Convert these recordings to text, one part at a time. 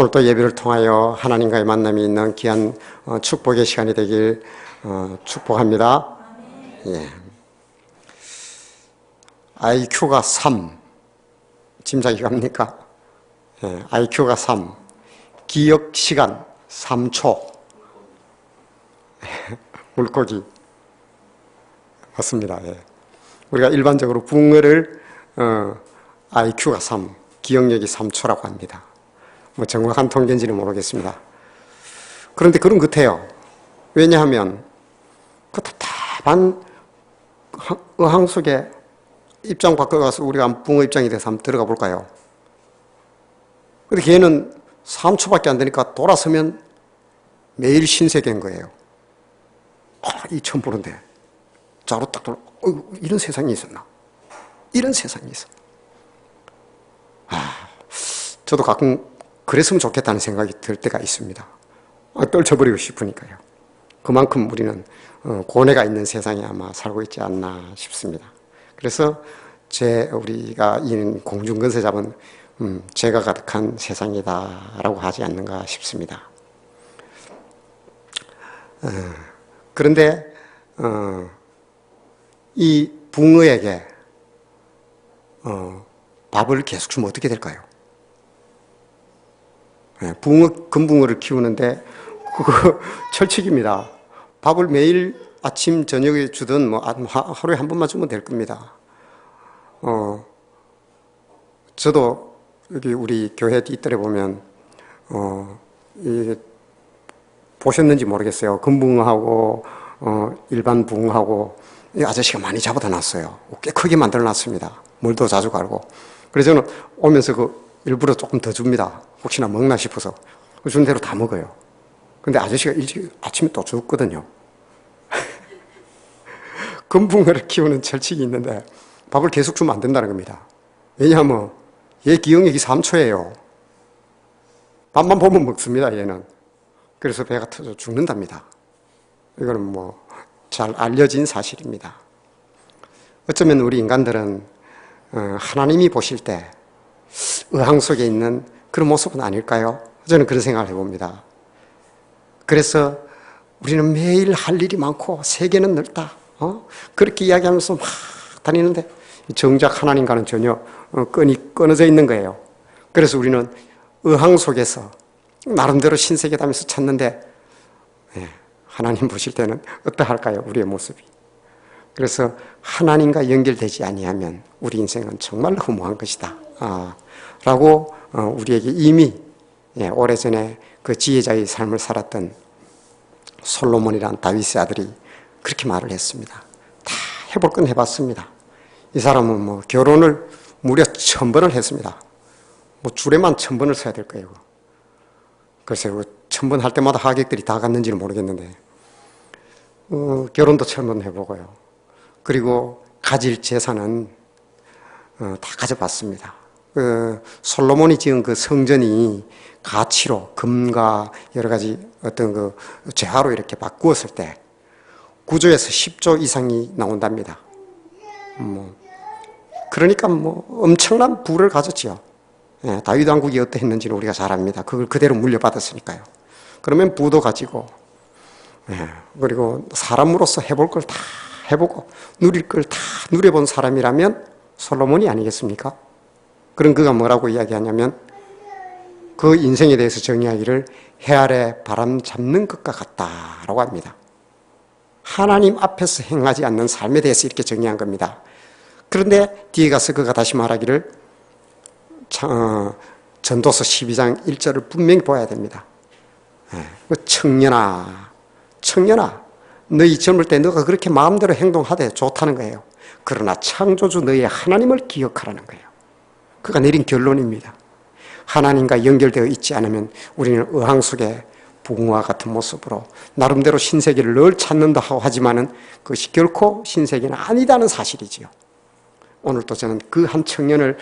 오늘 또 예배를 통하여 하나님과의 만남이 있는 귀한 어, 축복의 시간이 되길 어, 축복합니다. 예. IQ가 3. 짐작이 갑니까? 예, IQ가 3. 기억 시간 3초. 물고기. 맞습니다. 예. 우리가 일반적으로 붕어를 어, IQ가 3, 기억력이 3초라고 합니다. 뭐 정확한 통계인지는 모르겠습니다. 그런데 그런 것 같아요. 왜냐하면 그 답답한 어항 속에 입장 바꿔가서 우리가 한번 붕어 입장이 돼서 한번 들어가 볼까요? 근데 걔는 3초밖에 안 되니까 돌아서면 매일 신세계인 거예요. 아, 이 처음 보는데. 자로 딱 돌아, 어, 이런 세상이 있었나? 이런 세상이 있어. 아, 저도 가끔 그랬으면 좋겠다는 생각이 들 때가 있습니다. 아, 떨쳐버리고 싶으니까요. 그만큼 우리는 어, 고뇌가 있는 세상에 아마 살고 있지 않나 싶습니다. 그래서 제 우리가 이 공중근세 잡은 음, 죄가 가득한 세상이다라고 하지 않는가 싶습니다. 어, 그런데 어, 이 붕어에게 어, 밥을 계속 주면 어떻게 될까요? 네, 붕어, 금붕어를 키우는데 그거 철칙입니다. 밥을 매일 아침 저녁에 주든 뭐 하루에 한 번만 주면 될 겁니다. 어, 저도 여기 우리 교회 뒷뜰에 보면 어, 이 보셨는지 모르겠어요. 금붕어하고 어, 일반 붕어하고 이 아저씨가 많이 잡아다 놨어요. 꽤 크게 만들어 놨습니다. 물도 자주 갈고. 그래서 저는 오면서 그 일부러 조금 더 줍니다. 혹시나 먹나 싶어서. 준 대로 다 먹어요. 근데 아저씨가 일찍 아침에 또 줬거든요. 금붕어를 키우는 철칙이 있는데 밥을 계속 주면 안 된다는 겁니다. 왜냐하면 얘 기억력이 3초예요. 밥만 보면 먹습니다, 얘는. 그래서 배가 터져 죽는답니다. 이거는 뭐 잘 알려진 사실입니다. 어쩌면 우리 인간들은 어, 하나님이 보실 때 의항 속에 있는 그런 모습은 아닐까요? 저는 그런 생각을 해봅니다. 그래서 우리는 매일 할 일이 많고 세계는 넓다. 어? 그렇게 이야기하면서 막 다니는데 정작 하나님과는 전혀 어, 끈이 끊어져 있는 거예요. 그래서 우리는 의항 속에서 나름대로 신세계 다면서 찾는데 예, 하나님 보실 때는 어떠할까요? 우리의 모습이. 그래서 하나님과 연결되지 아니하면 우리 인생은 정말 허무한 것이다. 아, 라고 어, 우리에게 이미 예, 오래전에 그 지혜자의 삶을 살았던 솔로몬이란 다윗의 아들이 그렇게 말을 했습니다. 다 해볼 건 해봤습니다. 이 사람은 뭐 결혼을 무려 천 번을 했습니다. 뭐 줄에만 천 번을 써야 될 거예요. 글쎄요, 천 번 할 때마다 하객들이 다 갔는지는 모르겠는데, 어, 결혼도 천 번 해보고요. 그리고 가질 재산은 어, 다 가져봤습니다. 그 솔로몬이 지은 그 성전이 가치로 금과 여러 가지 어떤 그 재화로 이렇게 바꾸었을 때 구조에서 10조 이상이 나온답니다. 뭐 그러니까 뭐 엄청난 부를 가졌지요. 예, 다윗 왕국이 어떠했는지는 우리가 잘 압니다. 그걸 그대로 물려받았으니까요. 그러면 부도 가지고 예, 그리고 사람으로서 해볼 걸 다 해보고 누릴 걸 다 누려본 사람이라면 솔로몬이 아니겠습니까? 그럼 그가 뭐라고 이야기하냐면 그 인생에 대해서 정의하기를 해 아래 바람 잡는 것과 같다라고 합니다. 하나님 앞에서 행하지 않는 삶에 대해서 이렇게 정의한 겁니다. 그런데 뒤에 가서 그가 다시 말하기를 어, 전도서 12장 1절을 분명히 보아야 됩니다. 예, 그 청년아, 청년아, 너희 젊을 때 너가 그렇게 마음대로 행동하되 좋다는 거예요. 그러나 창조주 너희 하나님을 기억하라는 거예요. 그가 내린 결론입니다. 하나님과 연결되어 있지 않으면 우리는 의항 속에 붕어와 같은 모습으로 나름대로 신세계를 늘 찾는다 하지만은 그것이 결코 신세계는 아니다는 사실이지요. 오늘 또 저는 그 한 청년을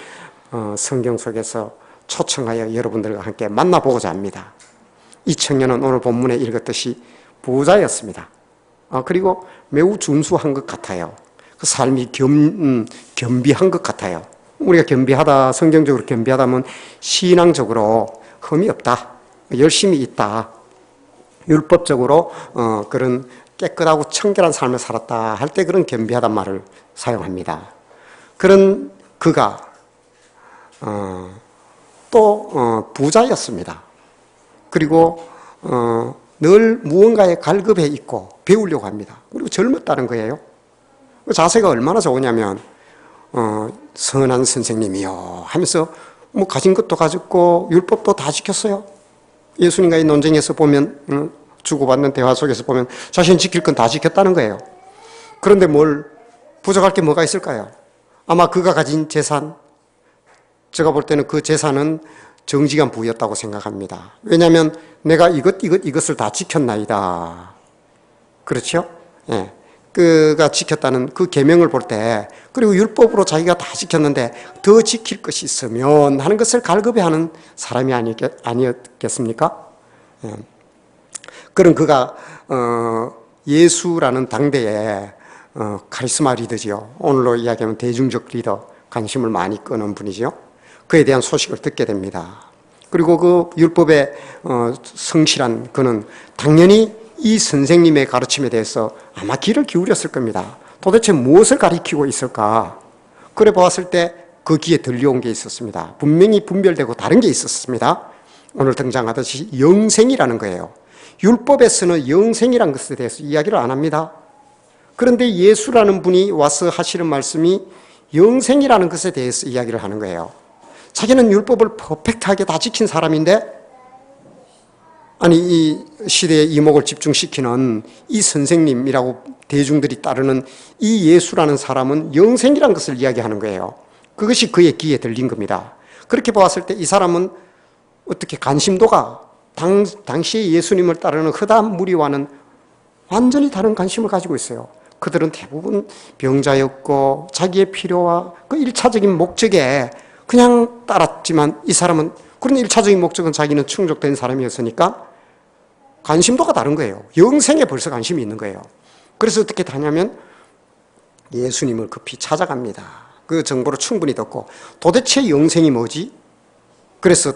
어, 성경 속에서 초청하여 여러분들과 함께 만나보고자 합니다. 이 청년은 오늘 본문에 읽었듯이 부자였습니다. 어, 그리고 매우 준수한 것 같아요. 그 삶이 겸, 음, 겸비한 것 같아요. 우리가 겸비하다, 성경적으로 겸비하다면 신앙적으로 흠이 없다. 열심히 있다. 율법적으로 어, 그런 깨끗하고 청결한 삶을 살았다 할 때 그런 겸비하단 말을 사용합니다. 그런 그가 어, 또 어, 부자였습니다. 그리고 어, 늘 무언가에 갈급해 있고 배우려고 합니다. 그리고 젊었다는 거예요. 그 자세가 얼마나 좋으냐면 어, 선한 선생님이요 하면서 뭐 가진 것도 가졌고 율법도 다 지켰어요. 예수님과의 논쟁에서 보면 음, 주고받는 대화 속에서 보면 자신 지킬 건 다 지켰다는 거예요. 그런데 뭘 부족할 게 뭐가 있을까요? 아마 그가 가진 재산, 제가 볼 때는 그 재산은 정직한 부였다고 생각합니다. 왜냐하면 내가 이것, 이것, 이것을 다 지켰나이다. 그렇죠? 예. 그가 지켰다는 그 계명을 볼 때, 그리고 율법으로 자기가 다 지켰는데 더 지킬 것이 있으면 하는 것을 갈급해하는 사람이 아니었겠습니까? 예. 그런 그가 어, 예수라는 당대에 어, 카리스마 리더지요. 오늘로 이야기하면 대중적 리더 관심을 많이 끄는 분이죠. 그에 대한 소식을 듣게 됩니다. 그리고 그 율법에 어, 성실한 그는 당연히 이 선생님의 가르침에 대해서 아마 귀를 기울였을 겁니다. 도대체 무엇을 가리키고 있을까? 그래 보았을 때 그 귀에 들려온 게 있었습니다. 분명히 분별되고 다른 게 있었습니다. 오늘 등장하듯이 영생이라는 거예요. 율법에서는 영생이라는 것에 대해서 이야기를 안 합니다. 그런데 예수라는 분이 와서 하시는 말씀이 영생이라는 것에 대해서 이야기를 하는 거예요. 자기는 율법을 퍼펙트하게 다 지킨 사람인데 아니 이 시대의 이목을 집중시키는 이 선생님이라고 대중들이 따르는 이 예수라는 사람은 영생이라는 것을 이야기하는 거예요. 그것이 그의 귀에 들린 겁니다. 그렇게 보았을 때 이 사람은 어떻게 관심도가 당, 당시에 예수님을 따르는 허다한 무리와는 완전히 다른 관심을 가지고 있어요. 그들은 대부분 병자였고 자기의 필요와 그 일차적인 목적에 그냥 따랐지만 이 사람은 그런 일차적인 목적은 자기는 충족된 사람이었으니까 관심도가 다른 거예요. 영생에 벌써 관심이 있는 거예요. 그래서 어떻게 하냐면 예수님을 급히 찾아갑니다. 그 정보를 충분히 듣고 도대체 영생이 뭐지? 그래서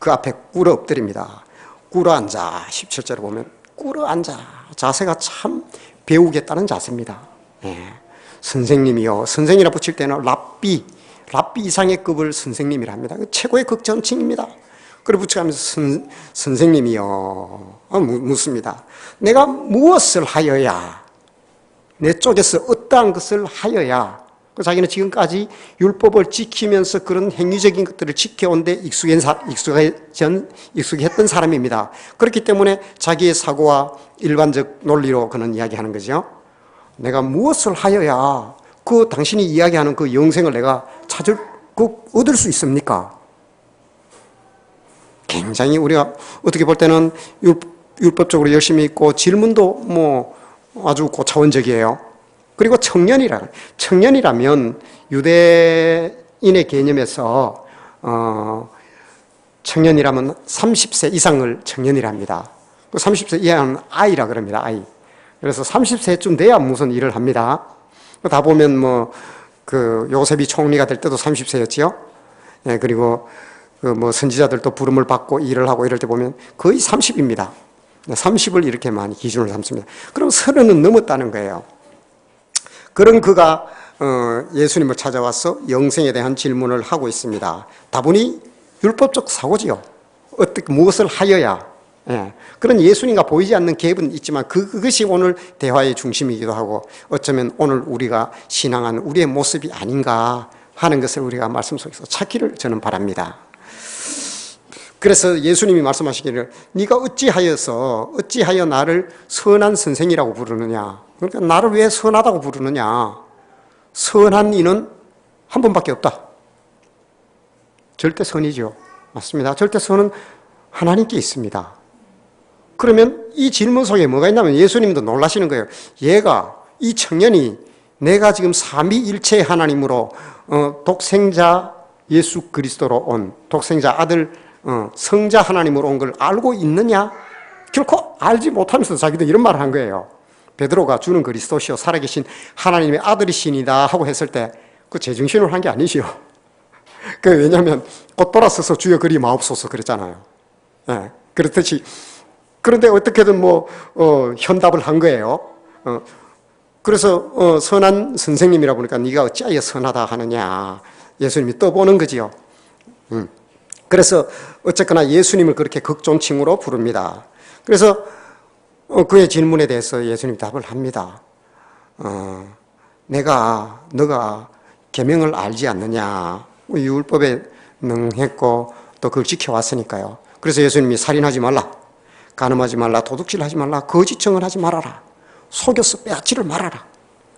그 앞에 꿇어 엎드립니다. 꿇어 앉아. 17절에 보면 꿇어 앉아. 자세가 참 배우겠다는 자세입니다. 예. 선생님이요. 선생이라 붙일 때는 랍비, 랍비 이상의 급을 선생님이라 합니다. 최고의 극전칭입니다. 그래 붙여가면서 선, 선생님이요. 어, 묻습니다. 내가 무엇을 하여야, 내 쪽에서 어떠한 것을 하여야 그 자기는 지금까지 율법을 지키면서 그런 행위적인 것들을 지켜온 데 익숙했던, 익숙했던 사람입니다. 그렇기 때문에 자기의 사고와 일반적 논리로 그는 이야기하는 거죠. 내가 무엇을 하여야 그 당신이 이야기하는 그 영생을 내가 찾을, 그 얻을 수 있습니까? 굉장히 우리가 어떻게 볼 때는 율법적으로 열심히 있고 질문도 뭐 아주 고차원적이에요. 그리고 청년이라 청년이라면 유대인의 개념에서 어, 청년이라면 30세 이상을 청년이랍니다. 30세 그 이하는 아이라 그럽니다. 아이. 그래서 30세쯤 돼야 무슨 일을 합니다. 다 보면 뭐 그 요셉이 총리가 될 때도 30세였지요. 예, 그리고 그 뭐 선지자들도 부름을 받고 일을 하고 이럴 때 보면 거의 30입니다. 30을 이렇게 많이 기준으로 삼습니다. 그럼 30은 넘었다는 거예요. 그런 그가 어, 예수님을 찾아와서 영생에 대한 질문을 하고 있습니다. 다분히 율법적 사고지요. 어떻게 무엇을 하여야 예. 그런 예수님과 보이지 않는 갭은 있지만 그, 그것이 오늘 대화의 중심이기도 하고 어쩌면 오늘 우리가 신앙한 우리의 모습이 아닌가 하는 것을 우리가 말씀 속에서 찾기를 저는 바랍니다. 그래서 예수님이 말씀하시기를 네가 어찌하여서 어찌하여 나를 선한 선생이라고 부르느냐 그러니까 나를 왜 선하다고 부르느냐? 선한 이는 한 분밖에 없다. 절대 선이죠. 맞습니다. 절대 선은 하나님께 있습니다. 그러면 이 질문 속에 뭐가 있냐면 예수님도 놀라시는 거예요. 얘가, 이 청년이 내가 지금 삼위일체 하나님으로 어, 독생자 예수 그리스도로 온 독생자 아들 어, 성자 하나님으로 온 걸 알고 있느냐? 결코 알지 못하면서 자기도 이런 말을 한 거예요. 베드로가 주는 그리스도시요 살아계신 하나님의 아들이시니다 하고 했을 때 그 제정신으로 한게 아니지요. 그 왜냐하면 곧 돌아서서 주여 그리 마옵소서 그랬잖아요. 예, 그렇듯이 그런데 어떻게든 뭐 어, 현답을 한 거예요. 어, 그래서 어, 선한 선생님이라 보니까 네가 어찌하여 선하다 하느냐 예수님이 떠보는 거지요. 음. 그래서 어쨌거나 예수님을 그렇게 극존칭으로 부릅니다. 그래서 어, 그의 질문에 대해서 예수님이 답을 합니다. 어, 내가 너가 계명을 알지 않느냐? 율법에 능했고 또 그걸 지켜왔으니까요. 그래서 예수님이 살인하지 말라, 간음하지 말라, 도둑질하지 말라, 거짓증을 하지 말아라, 속여서 빼앗지를 말아라,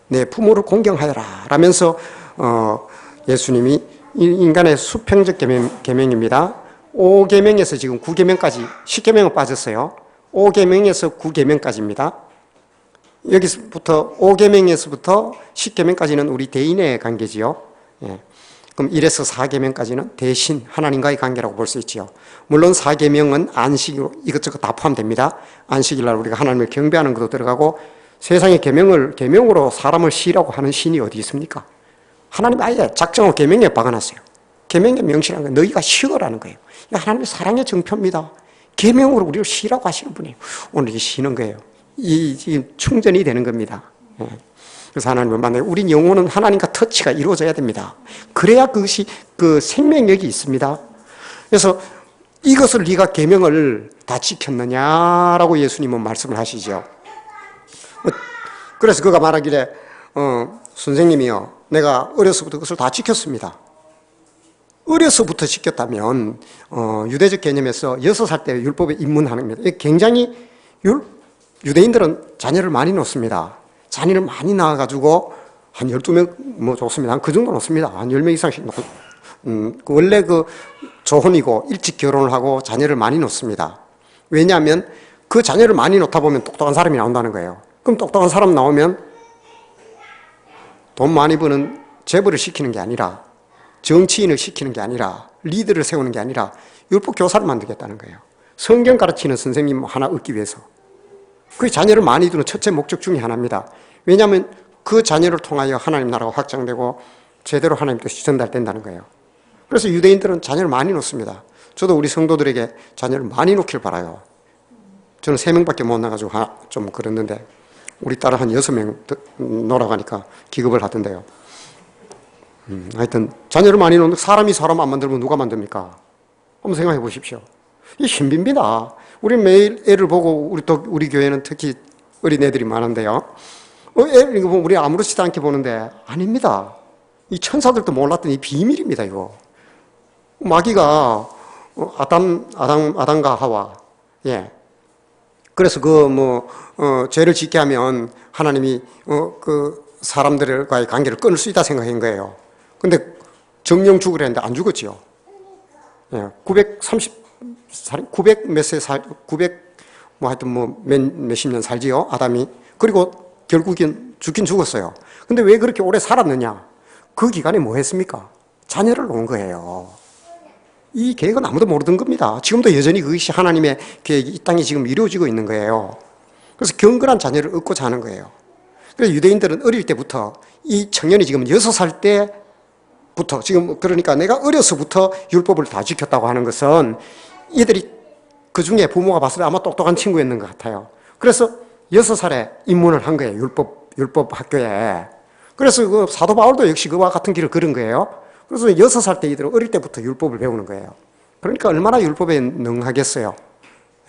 내 부모를 공경하여라. 라면서 어, 예수님이 인간의 수평적 계명, 계명 입니다. 5계명에서 지금 9계명까지 10계명은 빠졌어요. 5계명에서 9계명까지입니다. 여기서부터 5계명에서부터 10계명까지는 우리 대인의 관계지요. 예. 그럼 1에서 4계명까지는 대신 하나님과의 관계라고 볼 수 있지요. 물론 4계명은 안식으로 이것저것 다 포함됩니다. 안식일 날 우리가 하나님을 경배하는 것도 들어가고 세상의 계명을 계명으로 사람을 시라고 하는 신이 어디 있습니까? 하나님 아예 작정하고 계명에 박아놨어요. 계명에 명시하는 거 너희가 쉬어라는 거예요. 하나님의 사랑의 정표입니다. 계명으로 우리를 쉬라고 하시는 분이에요. 오늘 이 쉬는 거예요. 이 지금 충전이 되는 겁니다. 예. 그래서 하나님을 만나요. 우린 영혼은 하나님과 터치가 이루어져야 됩니다. 그래야 그것이 그 생명력이 있습니다. 그래서 이것을 네가 계명을 다 지켰느냐라고 예수님은 말씀을 하시죠. 어, 그래서 그가 말하기를 어, 선생님이요, 내가 어려서부터 그것을 다 지켰습니다. 어려서부터 지켰다면 어, 유대적 개념에서 여섯 살 때 율법에 입문하는 겁니다. 굉장히 율, 유대인들은 자녀를 많이 놓습니다. 자녀를 많이 낳아가지고 한 12명 뭐 좋습니다. 한 그 정도 놓습니다. 한 10명 이상씩 놓고 음, 그 원래 그 조혼이고 일찍 결혼을 하고 자녀를 많이 놓습니다. 왜냐하면 그 자녀를 많이 놓다 보면 똑똑한 사람이 나온다는 거예요. 그럼 똑똑한 사람 나오면 돈 많이 버는 재벌을 시키는 게 아니라 정치인을 시키는 게 아니라 리더를 세우는 게 아니라 율법 교사를 만들겠다는 거예요. 성경 가르치는 선생님 하나 얻기 위해서. 그 자녀를 많이 두는 첫째 목적 중에 하나입니다. 왜냐하면 그 자녀를 통하여 하나님 나라가 확장되고 제대로 하나님 뜻이 전달된다는 거예요. 그래서 유대인들은 자녀를 많이 놓습니다. 저도 우리 성도들에게 자녀를 많이 놓길 바라요. 저는 세 명밖에 못 나가지고 좀 그랬는데 우리 딸은 한 여섯 명 놀아가니까 기급을 하던데요. 음, 하여튼 자녀를 많이 놓는 사람이 사람 안 만들면 누가 만듭니까? 한번 생각해 보십시오. 이 신비입니다. 우리 매일 애를 보고 우리 또 우리 교회는 특히 어린 애들이 많은데요. 어, 애 이거 보면 우리 아무렇지도 않게 보는데 아닙니다. 이 천사들도 몰랐던 이 비밀입니다. 이거 마귀가 어, 아담 아담 아담과 하와 예. 그래서 그 뭐 어, 죄를 짓게 하면 하나님이 어, 그 사람들과의 관계를 끊을 수 있다 생각한 거예요. 근데 정령 죽으려 했는데 안 죽었지요. 예, 930 살, 900몇세 살, 900, 뭐 하여튼 뭐 몇, 몇십 년 살지요, 아담이. 그리고 결국엔 죽긴 죽었어요. 근데 왜 그렇게 오래 살았느냐? 그 기간에 뭐 했습니까? 자녀를 놓은 거예요. 이 계획은 아무도 모르던 겁니다. 지금도 여전히 그것이 하나님의 계획이 이 땅에 지금 이루어지고 있는 거예요. 그래서 경건한 자녀를 얻고 자는 거예요. 그래서 유대인들은 어릴 때부터 이 청년이 지금 여섯 살때 부터 지금 그러니까 내가 어려서부터 율법을 다 지켰다고 하는 것은 이들이 그 중에 부모가 봤을 때 아마 똑똑한 친구였는 것 같아요. 그래서 여섯 살에 입문을 한 거예요. 율법 율법 학교에. 그래서 그 사도 바울도 역시 그와 같은 길을 걸은 거예요. 그래서 여섯 살 때 이들은 어릴 때부터 율법을 배우는 거예요. 그러니까 얼마나 율법에 능하겠어요.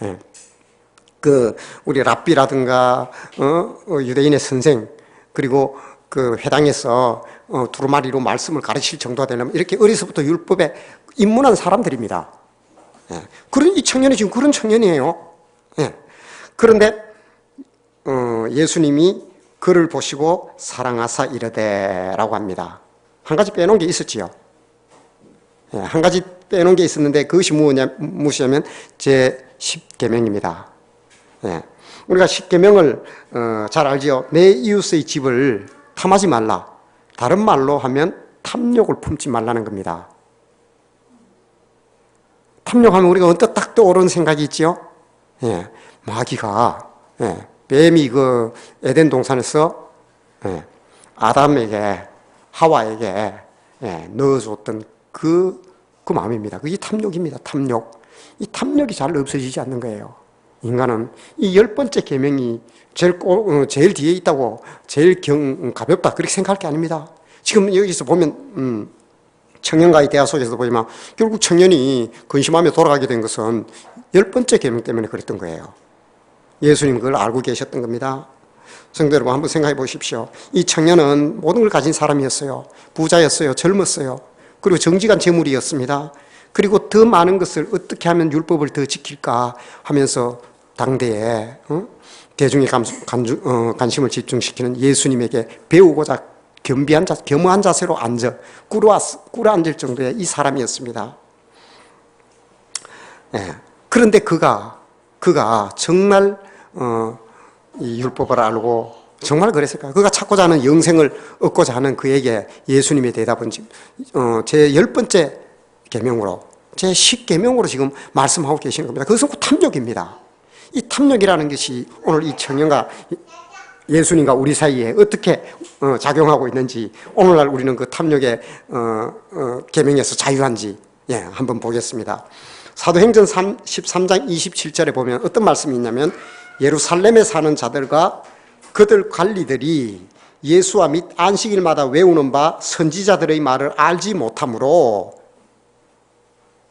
예. 그 우리 랍비라든가 어, 어 유대인의 선생 그리고 그 회당에서 어, 두루마리로 말씀을 가르칠 정도가 되려면 이렇게 어려서부터 율법에 입문한 사람들입니다. 예. 그런 이 청년이 지금 그런 청년이에요. 예. 그런데 어, 예수님이 그를 보시고 사랑하사 이르되라고 합니다. 한 가지 빼놓은 게 있었지요. 예, 한 가지 빼놓은 게 있었는데 그것이 무엇냐, 무엇이냐면 제 10계명입니다. 예. 우리가 10계명을 어, 잘 알지요. 내 이웃의 집을 탐하지 말라. 다른 말로 하면 탐욕을 품지 말라는 겁니다. 탐욕하면 우리가 언뜻 딱 떠오르는 생각이 있죠? 예, 마귀가, 예, 뱀이 그 에덴 동산에서, 예, 아담에게, 하와에게, 예, 넣어줬던 그, 그 마음입니다. 그게 탐욕입니다. 탐욕. 이 탐욕이 잘 없어지지 않는 거예요. 인간은 이 열 번째 계명이 제일 꼬, 어, 제일 뒤에 있다고 제일 경 가볍다 그렇게 생각할 게 아닙니다. 지금 여기서 보면 음, 청년과의 대화 속에서 보지만 결국 청년이 근심하며 돌아가게 된 것은 열 번째 계명 때문에 그랬던 거예요. 예수님 그걸 알고 계셨던 겁니다. 성도 여러분 한번 생각해 보십시오. 이 청년은 모든 걸 가진 사람이었어요. 부자였어요. 젊었어요. 그리고 정직한 재물이었습니다. 그리고 더 많은 것을 어떻게 하면 율법을 더 지킬까 하면서 당대에 어? 대중의 감, 간주, 어, 관심을 집중시키는 예수님에게 배우고자 겸비한 자, 겸허한 자세로 앉아 꿇어 꿇어 앉을 정도의 이 사람이었습니다. 예. 그런데 그가 그가 정말 어, 이 율법을 알고 정말 그랬을까? 그가 찾고자 하는 영생을 얻고자 하는 그에게 예수님의 대답은 어, 제열 번째 계명으로 제 10계명으로 지금 말씀하고 계시는 겁니다. 그것은 곧 탐욕입니다. 이 탐욕이라는 것이 오늘 이 청년과 예수님과 우리 사이에 어떻게 어, 작용하고 있는지 오늘날 우리는 그 탐욕의 어, 어, 계명에서 자유한지 예, 한번 보겠습니다. 사도행전 3, 13장 27절에 보면 어떤 말씀이 있냐면 예루살렘에 사는 자들과 그들 관리들이 예수와 및 안식일마다 외우는 바 선지자들의 말을 알지 못하므로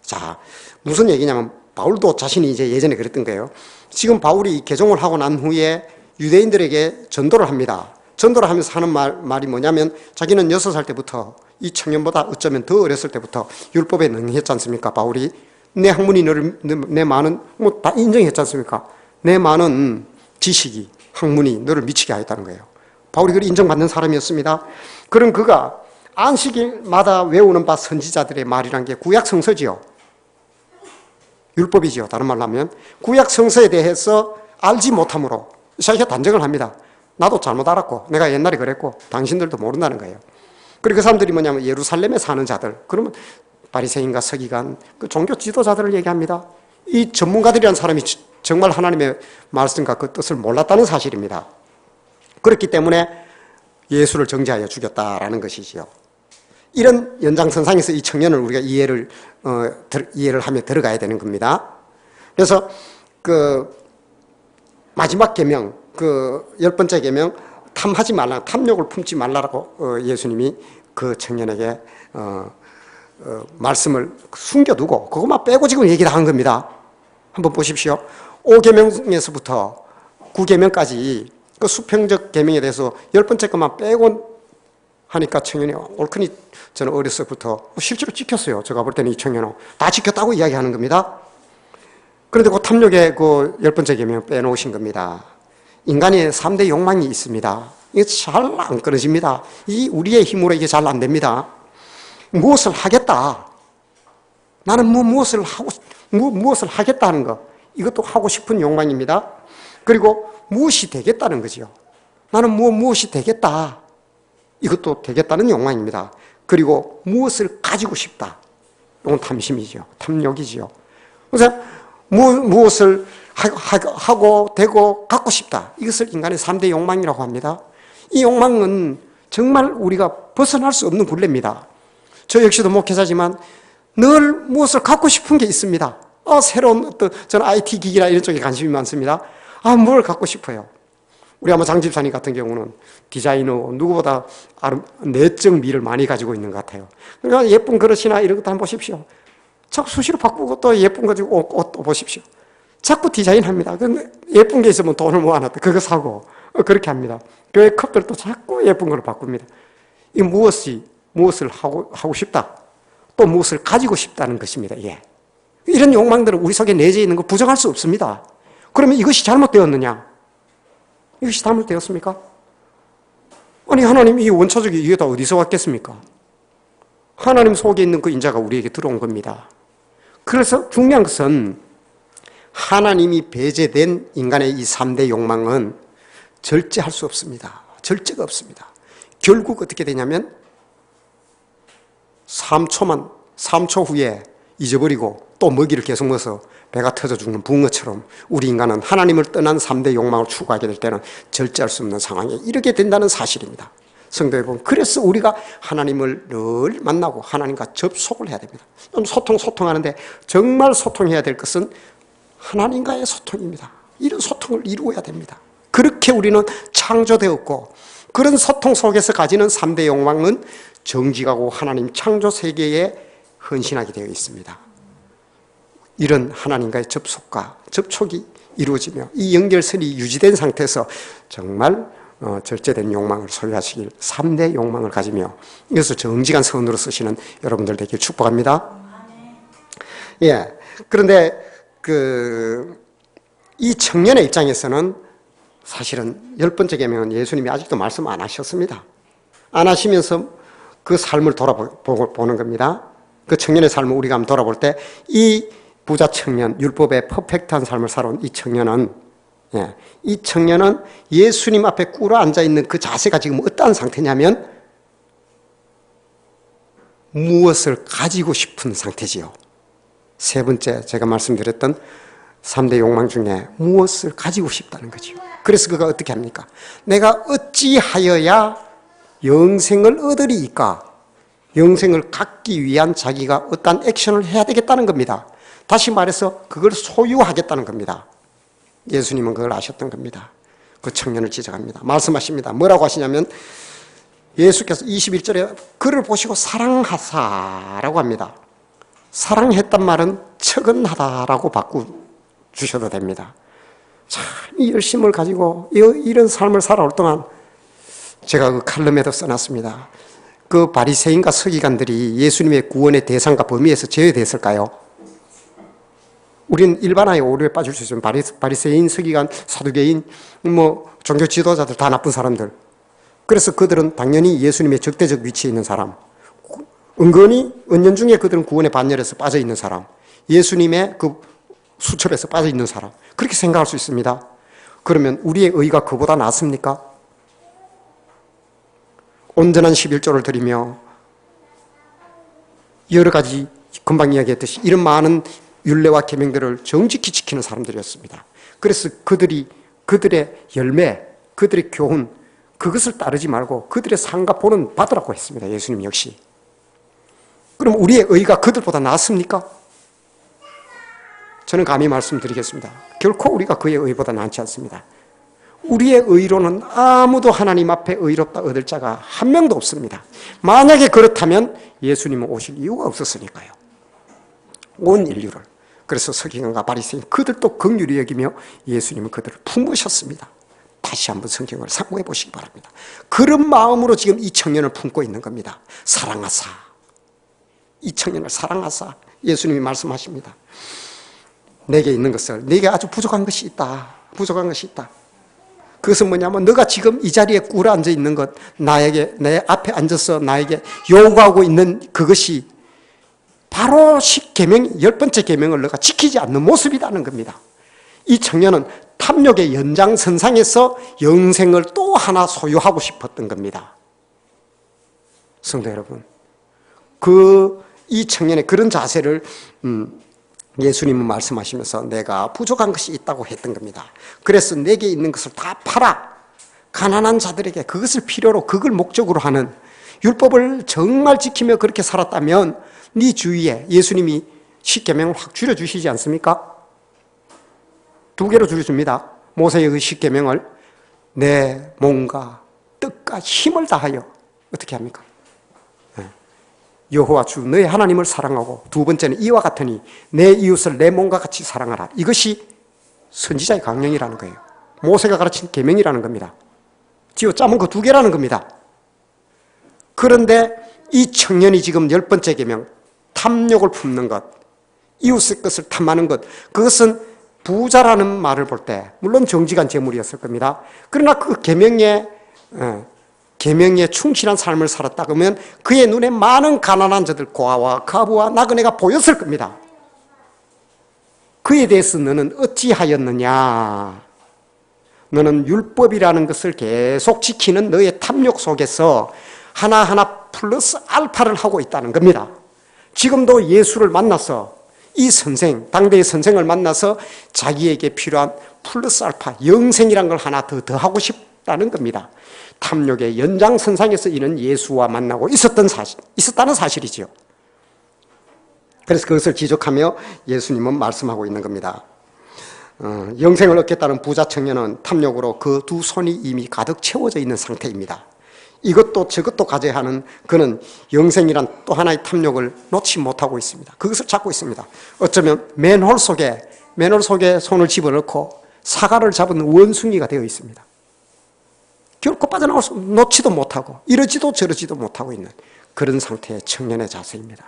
자 무슨 얘기냐면 바울도 자신이 이제 예전에 그랬던 거예요. 지금 바울이 개종을 하고 난 후에 유대인들에게 전도를 합니다. 전도를 하면서 하는 말, 말이 뭐냐면 자기는 여섯 살 때부터 이 청년보다 어쩌면 더 어렸을 때부터 율법에 능했지 않습니까? 바울이 내 학문이 너를 내 많은 뭐 다 인정했지 않습니까? 내 많은 지식이 학문이 너를 미치게 하였다는 거예요. 바울이 그걸 인정받는 사람이었습니다. 그런 그가 안식일마다 외우는 바 선지자들의 말이란 게 구약 성서지요. 율법이지요. 다른 말로 하면 구약 성서에 대해서 알지 못함으로 자기가 단정을 합니다. 나도 잘못 알았고 내가 옛날에 그랬고 당신들도 모른다는 거예요. 그리고 그 사람들이 뭐냐면 예루살렘에 사는 자들 그러면 바리새인과 서기관 그 종교 지도자들을 얘기합니다. 이 전문가들이란 사람이 정말 하나님의 말씀과 그 뜻을 몰랐다는 사실입니다. 그렇기 때문에 예수를 정죄하여 죽였다라는 것이지요. 이런 연장선상에서 이 청년을 우리가 이해를 어, 이해를 하며 들어가야 되는 겁니다. 그래서 그 마지막 계명, 그 열 번째 계명 탐하지 말라, 탐욕을 품지 말라라고 어, 예수님이 그 청년에게 어, 어, 말씀을 숨겨두고 그것만 빼고 지금 얘기를 한 겁니다. 한번 보십시오. 5계명에서부터 9계명까지 그 수평적 계명에 대해서 열 번째 것만 빼고 하니까 청년이 옳거니 저는 어렸을 때부터 실제로 지켰어요. 제가 볼 때는 이 청년은 다 지켰다고 이야기하는 겁니다. 그런데 그 탐욕의 그 열 번째 계명 빼놓으신 겁니다. 인간의 3대 욕망이 있습니다. 이게 잘 안 끊어집니다. 이 우리의 힘으로 이게 잘 안 됩니다. 무엇을 하겠다. 나는 뭐 무엇을 하고, 무, 무엇을 하겠다는 거. 이것도 하고 싶은 욕망입니다. 그리고 무엇이 되겠다는 거죠. 나는 뭐 무엇이 되겠다. 이것도 되겠다는 욕망입니다. 그리고 무엇을 가지고 싶다. 이건 탐심이죠. 탐욕이지요. 그래서 무, 무엇을 하 고 되고 갖고 싶다. 이것을 인간의 3대 욕망이라고 합니다. 이 욕망은 정말 우리가 벗어날 수 없는 굴레입니다. 저 역시도 목회자지만 늘 무엇을 갖고 싶은 게 있습니다. 아, 새로운 어떤, 저는 IT 기기나 이런 쪽에 관심이 많습니다. 아, 뭘 갖고 싶어요. 우리 아마 장집사님 같은 경우는 디자이너, 누구보다 내적 미를 많이 가지고 있는 것 같아요. 그러니까 예쁜 그릇이나 이런 것도 한번 보십시오. 자꾸 수시로 바꾸고 또 예쁜 거 가지고 옷도 보십시오. 자꾸 디자인 합니다. 근데 예쁜 게 있으면 돈을 모아놨다. 그거 사고. 그렇게 합니다. 교회 컵들도 자꾸 예쁜 걸로 바꿉니다. 이 무엇이, 무엇을 하고, 하고 싶다. 또 무엇을 가지고 싶다는 것입니다. 예. 이런 욕망들은 우리 속에 내재 있는 거 부정할 수 없습니다. 그러면 이것이 잘못되었느냐? 이것이 잘못되었습니까? 아니, 하나님 이 원초적인 이게 다 어디서 왔겠습니까? 하나님 속에 있는 그 인자가 우리에게 들어온 겁니다. 그래서 중요한 것은 하나님이 배제된 인간의 이 3대 욕망은 절제할 수 없습니다. 절제가 없습니다. 결국 어떻게 되냐면 3초만, 3초 후에 잊어버리고 또 먹이를 계속 먹어서 배가 터져 죽는 붕어처럼 우리 인간은 하나님을 떠난 3대 욕망을 추구하게 될 때는 절제할 수 없는 상황에 이르게 된다는 사실입니다. 성도 여러분, 그래서 우리가 하나님을 늘 만나고 하나님과 접속을 해야 됩니다. 소통, 소통하는데 정말 소통해야 될 것은 하나님과의 소통입니다. 이런 소통을 이루어야 됩니다. 그렇게 우리는 창조되었고, 그런 소통 속에서 가지는 3대 욕망은 정직하고 하나님 창조 세계에 헌신하게 되어 있습니다. 이런 하나님과의 접속과 접촉이 이루어지며 이 연결선이 유지된 상태에서 정말 어, 절제된 욕망을 소유하시길 3대 욕망을 가지며 이것을 정직한 선으로 쓰시는 여러분들 되길 축복합니다. 예. 그런데 그 이 청년의 입장에서는 사실은 열 번째 계명은 예수님이 아직도 말씀 안 하셨습니다. 안 하시면서 그 삶을 돌아보는 겁니다. 그 청년의 삶을 우리가 한번 돌아볼 때 이 부자 청년, 율법의 퍼펙트한 삶을 살아온 이 청년은 예, 이 청년은 예수님 앞에 꿇어 앉아 있는 그 자세가 지금 어떠한 상태냐면 무엇을 가지고 싶은 상태지요. 세 번째 제가 말씀드렸던 3대 욕망 중에 무엇을 가지고 싶다는 거죠. 그래서 그가 어떻게 합니까? 내가 어찌하여야 영생을 얻으리이까? 영생을 갖기 위한 자기가 어떤 액션을 해야 되겠다는 겁니다. 다시 말해서 그걸 소유하겠다는 겁니다. 예수님은 그걸 아셨던 겁니다. 그 청년을 지적합니다. 말씀하십니다. 뭐라고 하시냐면 예수께서 21절에 그를 보시고 사랑하사라고 합니다. 사랑했단 말은 척은하다라고 바꾸 주셔도 됩니다. 참, 이 열심을 가지고 이런 삶을 살아올 동안 제가 그 칼럼에도 써놨습니다. 그 바리새인과 서기관들이 예수님의 구원의 대상과 범위에서 제외됐을까요? 우리는 일반화의 오류에 빠질 수 있어요. 바리새인, 서기관, 사두개인, 뭐 종교 지도자들 다 나쁜 사람들. 그래서 그들은 당연히 예수님의 적대적 위치에 있는 사람. 은근히 은연 중에 그들은 구원의 반열에서 빠져 있는 사람. 예수님의 그 수첩에서 빠져 있는 사람. 그렇게 생각할 수 있습니다. 그러면 우리의 의가 그보다 낫습니까? 온전한 11조를 드리며 여러 가지 금방 이야기했듯이 이런 많은 율례와 계명들을 정직히 지키는 사람들이었습니다. 그래서 그들이 그들의 열매, 그들의 교훈 그것을 따르지 말고 그들의 상과 본은 받으라고 했습니다. 예수님 역시. 그럼 우리의 의가 그들보다 낫습니까? 저는 감히 말씀드리겠습니다. 결코 우리가 그의 의보다 낫지 않습니다. 우리의 의로는 아무도 하나님 앞에 의롭다 얻을 자가 한 명도 없습니다. 만약에 그렇다면 예수님은 오실 이유가 없었으니까요. 온 인류를. 그래서 서기관과 바리새인 그들도 긍휼히 여기며 예수님은 그들을 품으셨습니다. 다시 한번 성경을 상고해 보시기 바랍니다. 그런 마음으로 지금 이 청년을 품고 있는 겁니다. 사랑하사. 이 청년을 사랑하사. 예수님이 말씀하십니다. 내게 있는 것을 내게 아주 부족한 것이 있다. 부족한 것이 있다. 그것은 뭐냐면 너가 지금 이 자리에 꿇어 앉아 있는 것, 나에게 내 앞에 앉아서 나에게 요구하고 있는 그것이 바로 십계명 열 번째 계명을 너가 지키지 않는 모습이라는 겁니다. 이 청년은 탐욕의 연장선상에서 영생을 또 하나 소유하고 싶었던 겁니다. 성도 여러분, 그 이 청년의 그런 자세를 음, 예수님은 말씀하시면서 내가 부족한 것이 있다고 했던 겁니다. 그래서 내게 있는 것을 다 팔아 가난한 자들에게 그것을 필요로 그걸 목적으로 하는 율법을 정말 지키며 그렇게 살았다면 네 주위에 예수님이 십계명을 확 줄여 주시지 않습니까? 두 개로 줄여 줍니다. 모세의 그 십계명을 내 몸과 뜻과 힘을 다하여 어떻게 합니까? 네. 여호와 주 너의 하나님을 사랑하고 두 번째는 이와 같으니 내 이웃을 내 몸과 같이 사랑하라. 이것이 선지자의 강령이라는 거예요. 모세가 가르친 계명이라는 겁니다. 지어 짜면 그두 개라는 겁니다. 그런데 이 청년이 지금 열 번째 계명 탐욕을 품는 것, 이웃의 것을 탐하는 것, 그것은 부자라는 말을 볼 때 물론 정직한 재물이었을 겁니다. 그러나 그 계명에 어, 계명에 충실한 삶을 살았다 그러면 그의 눈에 많은 가난한 자들 고아와 가부와 나그네가 보였을 겁니다. 그에 대해서 너는 어찌하였느냐? 너는 율법이라는 것을 계속 지키는 너의 탐욕 속에서 하나하나 플러스 알파를 하고 있다는 겁니다. 지금도 예수를 만나서 이 선생, 당대의 선생을 만나서 자기에게 필요한 플러스 알파, 영생이란 걸 하나 더 더 하고 싶다는 겁니다. 탐욕의 연장선상에서 이는 예수와 만나고 있었던 사실, 있었다는 사실이지요. 그래서 그것을 지적하며 예수님은 말씀하고 있는 겁니다. 어, 영생을 얻겠다는 부자 청년은 탐욕으로 그 두 손이 이미 가득 채워져 있는 상태입니다. 이것도 저것도 가져야 하는 그는 영생이란 또 하나의 탐욕을 놓지 못하고 있습니다. 그것을 찾고 있습니다. 어쩌면 맨홀 속에 맨홀 속에 손을 집어넣고 사과를 잡은 원숭이가 되어 있습니다. 결코 빠져나올 수 놓지도 못하고 이러지도 저러지도 못하고 있는 그런 상태의 청년의 자세입니다.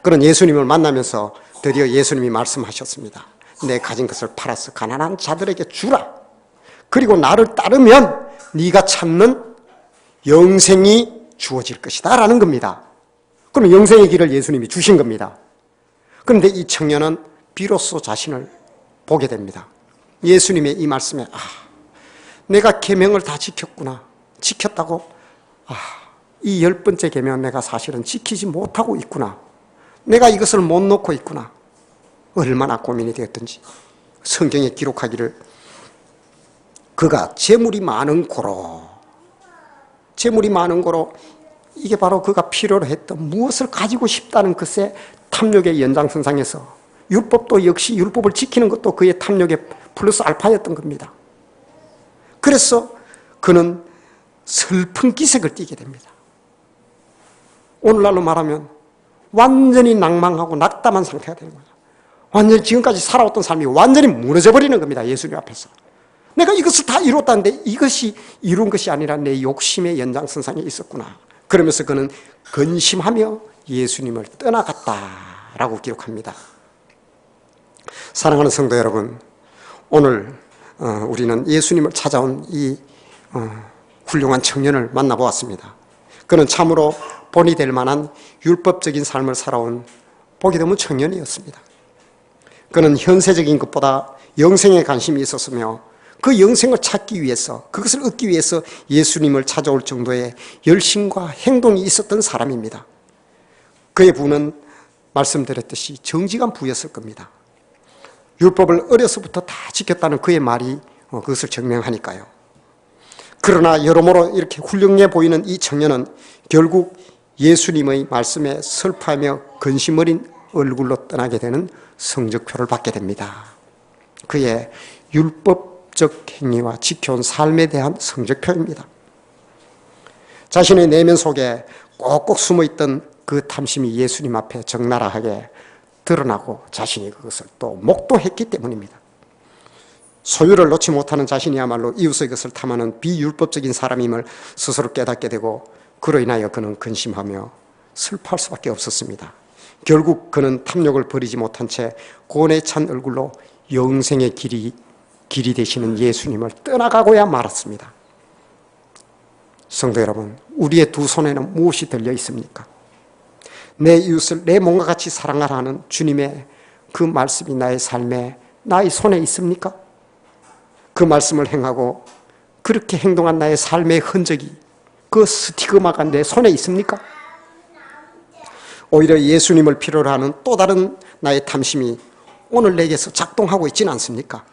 그런 예수님을 만나면서 드디어 예수님이 말씀하셨습니다. 내 가진 것을 팔아서 가난한 자들에게 주라. 그리고 나를 따르면 네가 찾는 영생이 주어질 것이다 라는 겁니다. 그럼 영생의 길을 예수님이 주신 겁니다. 그런데 이 청년은 비로소 자신을 보게 됩니다. 예수님의 이 말씀에 아, 내가 계명을 다 지켰구나. 지켰다고 아, 이 열 번째 계명 내가 사실은 지키지 못하고 있구나. 내가 이것을 못 놓고 있구나. 얼마나 고민이 되었던지 성경에 기록하기를 그가 재물이 많은 고로 재물이 많은 고로 이게 바로 그가 필요로 했던 무엇을 가지고 싶다는 것에 탐욕의 연장선상에서 율법도 역시 율법을 지키는 것도 그의 탐욕의 플러스 알파였던 겁니다. 그래서 그는 슬픈 기색을 띠게 됩니다. 오늘날로 말하면 완전히 낭망하고 낙담한 상태가 되는 거죠. 완전히 지금까지 살아왔던 삶이 완전히 무너져 버리는 겁니다. 예수님 앞에서. 내가 이것을 다 이뤘다는데 이것이 이룬 것이 아니라 내 욕심의 연장선상에 있었구나. 그러면서 그는 근심하며 예수님을 떠나갔다라고 기록합니다. 사랑하는 성도 여러분, 오늘 어, 우리는 예수님을 찾아온 이 어, 훌륭한 청년을 만나보았습니다. 그는 참으로 본이 될 만한 율법적인 삶을 살아온 보기 드문 청년이었습니다. 그는 현세적인 것보다 영생에 관심이 있었으며 그 영생을 찾기 위해서 그것을 얻기 위해서 예수님을 찾아올 정도의 열심과 행동이 있었던 사람입니다. 그의 부는 말씀드렸듯이 정직한 부였을 겁니다. 율법을 어려서부터 다 지켰다는 그의 말이 어, 그것을 증명하니까요. 그러나 여러모로 이렇게 훌륭해 보이는 이 청년은 결국 예수님의 말씀에 슬퍼하며 근심 어린 얼굴로 떠나게 되는 성적표를 받게 됩니다. 그의 율법적 행위와 지켜온 삶에 대한 성적표입니다. 자신의 내면 속에 꼭꼭 숨어 있던 그 탐심이 예수님 앞에 적나라하게 드러나고 자신이 그것을 또 목도했기 때문입니다. 소유를 놓지 못하는 자신이야말로 이웃의 것을 탐하는 비율법적인 사람임을 스스로 깨닫게 되고 그로 인하여 그는 근심하며 슬퍼할 수밖에 없었습니다. 결국 그는 탐욕을 버리지 못한 채 고뇌 찬 얼굴로 영생의 길이 길이 되시는 예수님을 떠나가고야 말았습니다. 성도 여러분, 우리의 두 손에는 무엇이 들려 있습니까? 내 이웃을 내 몸과 같이 사랑하라는 주님의 그 말씀이 나의 삶에 나의 손에 있습니까? 그 말씀을 행하고 그렇게 행동한 나의 삶의 흔적이 그 스티그마가 내 손에 있습니까? 오히려 예수님을 필요로 하는 또 다른 나의 탐심이 오늘 내게서 작동하고 있지는 않습니까?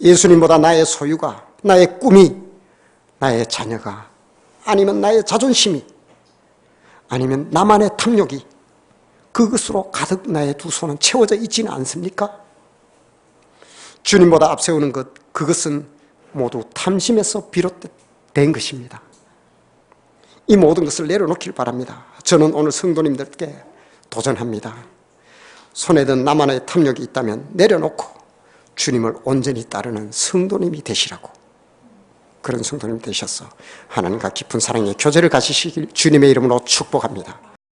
예수님보다 나의 소유가, 나의 꿈이, 나의 자녀가, 아니면 나의 자존심이, 아니면 나만의 탐욕이 그것으로 가득 나의 두 손은 채워져 있지는 않습니까? 주님보다 앞세우는 것, 그것은 모두 탐심에서 비롯된 것입니다. 이 모든 것을 내려놓길 바랍니다. 저는 오늘 성도님들께 도전합니다. 손에 든 나만의 탐욕이 있다면 내려놓고 주님을 온전히 따르는 성도님이 되시라고 그런 성도님 되셔서 하나님과 깊은 사랑의 교제를 가지시길 주님의 이름으로 축복합니다.